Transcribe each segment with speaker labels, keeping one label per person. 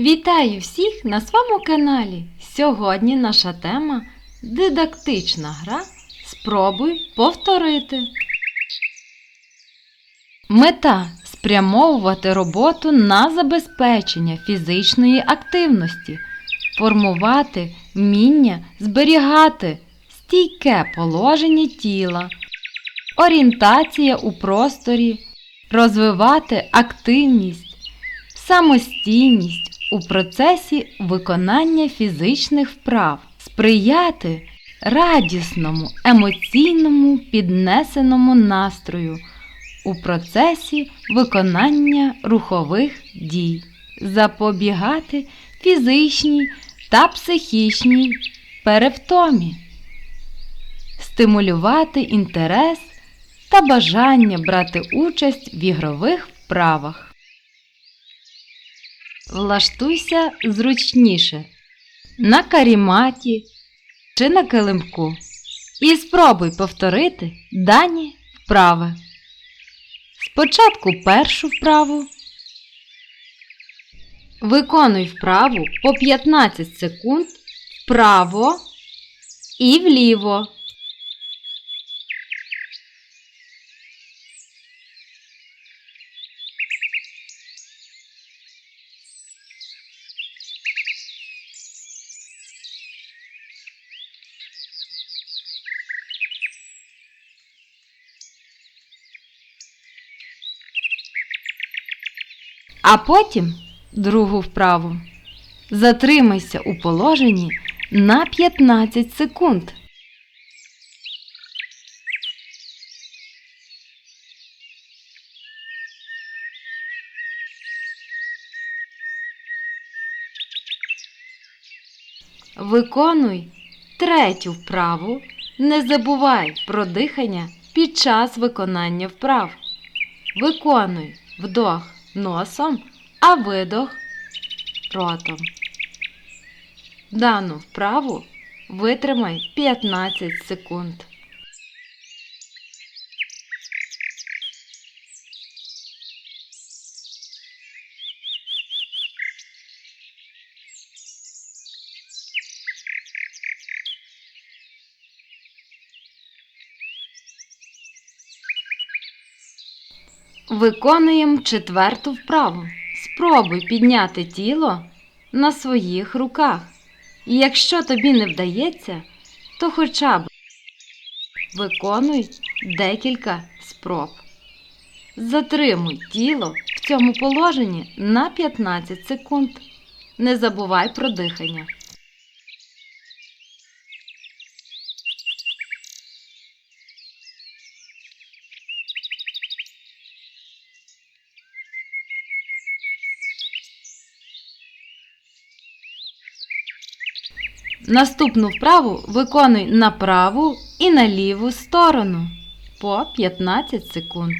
Speaker 1: Вітаю всіх на своєму каналі. Сьогодні наша тема дидактична гра. Спробуй повторити. Мета спрямовувати роботу на забезпечення фізичної активності, формувати вміння зберігати стійке положення тіла, орієнтація у просторі, розвивати активність, самостійність у процесі виконання фізичних вправ, сприяти радісному, емоційному, піднесеному настрою у процесі виконання рухових дій, запобігати фізичній та психічній перевтомі, стимулювати інтерес та бажання брати участь в ігрових вправах. Влаштуйся зручніше на каріматі чи на килимку і спробуй повторити дані вправи. Спочатку першу вправу. Виконуй вправу по 15 секунд вправо і вліво. А потім другу вправу. Затримайся у положенні на 15 секунд. Виконуй третю вправу. Не забувай про дихання під час виконання вправ. Виконуй вдох носом, а видох ротом. Дану вправу витримай 15 секунд. Виконуємо четверту вправу. Спробуй підняти тіло на своїх руках. І якщо тобі не вдається, то хоча б виконуй декілька спроб. Затримуй тіло в цьому положенні на 15 секунд. Не забувай про дихання. Наступну вправу виконуй на праву і на ліву сторону по 15 секунд.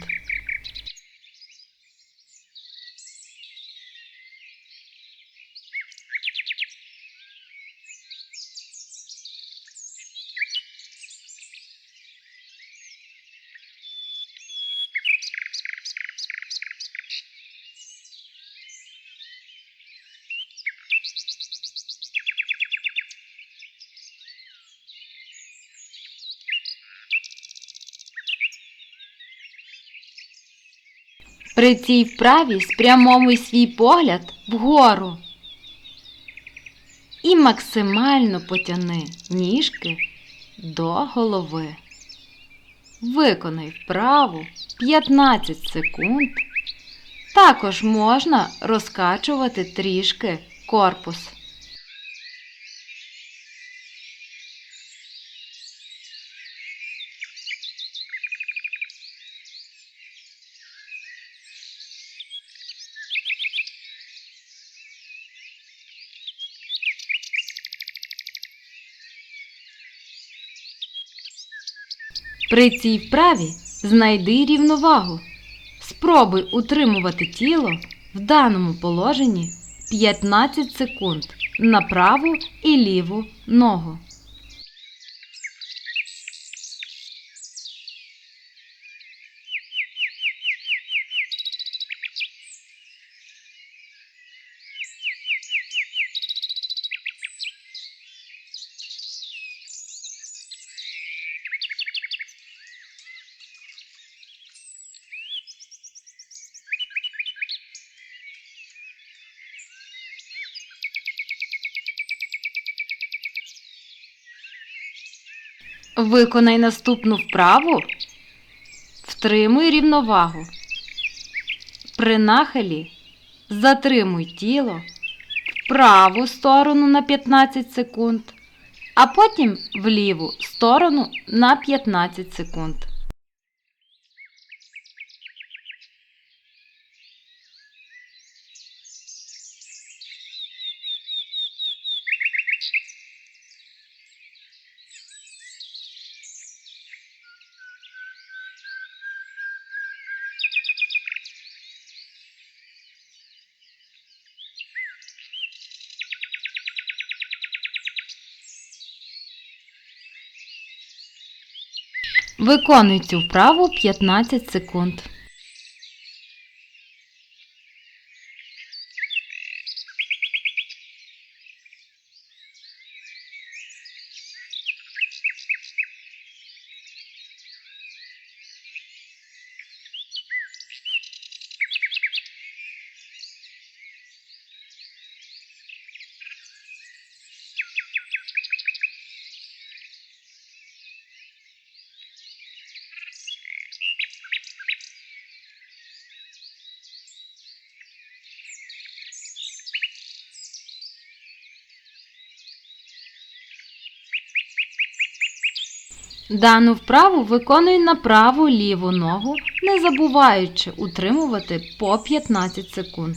Speaker 1: При цій вправі спрямовуй свій погляд вгору і максимально потяни ніжки до голови. Виконай вправу 15 секунд. Також можна розкачувати трішки корпус. При цій вправі знайди рівновагу. Спробуй утримувати тіло в даному положенні 15 секунд на праву і ліву ногу. Виконай наступну вправу. Втримуй рівновагу. При нахилі затримуй тіло в праву сторону на 15 секунд, а потім в ліву сторону на 15 секунд. Виконуй цю вправу 15 секунд. Дану вправу виконуй на праву ліву ногу, не забуваючи утримувати по 15 секунд.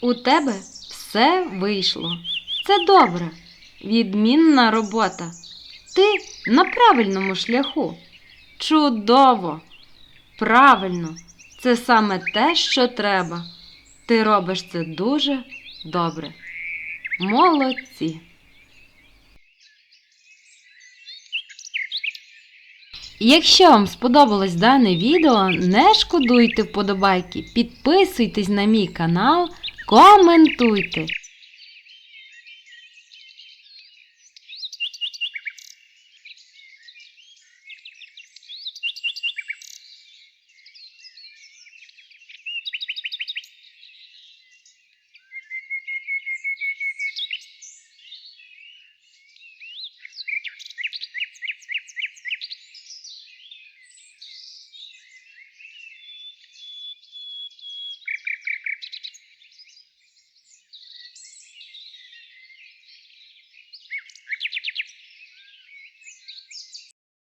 Speaker 1: У тебе все вийшло. Це добре. Відмінна робота. Ти на правильному шляху. Чудово! Правильно, це саме те, що треба. Ти робиш це дуже добре. Молодці. Якщо вам сподобалось дане відео, не шкодуйте вподобайки, підписуйтесь на мій канал, коментуйте.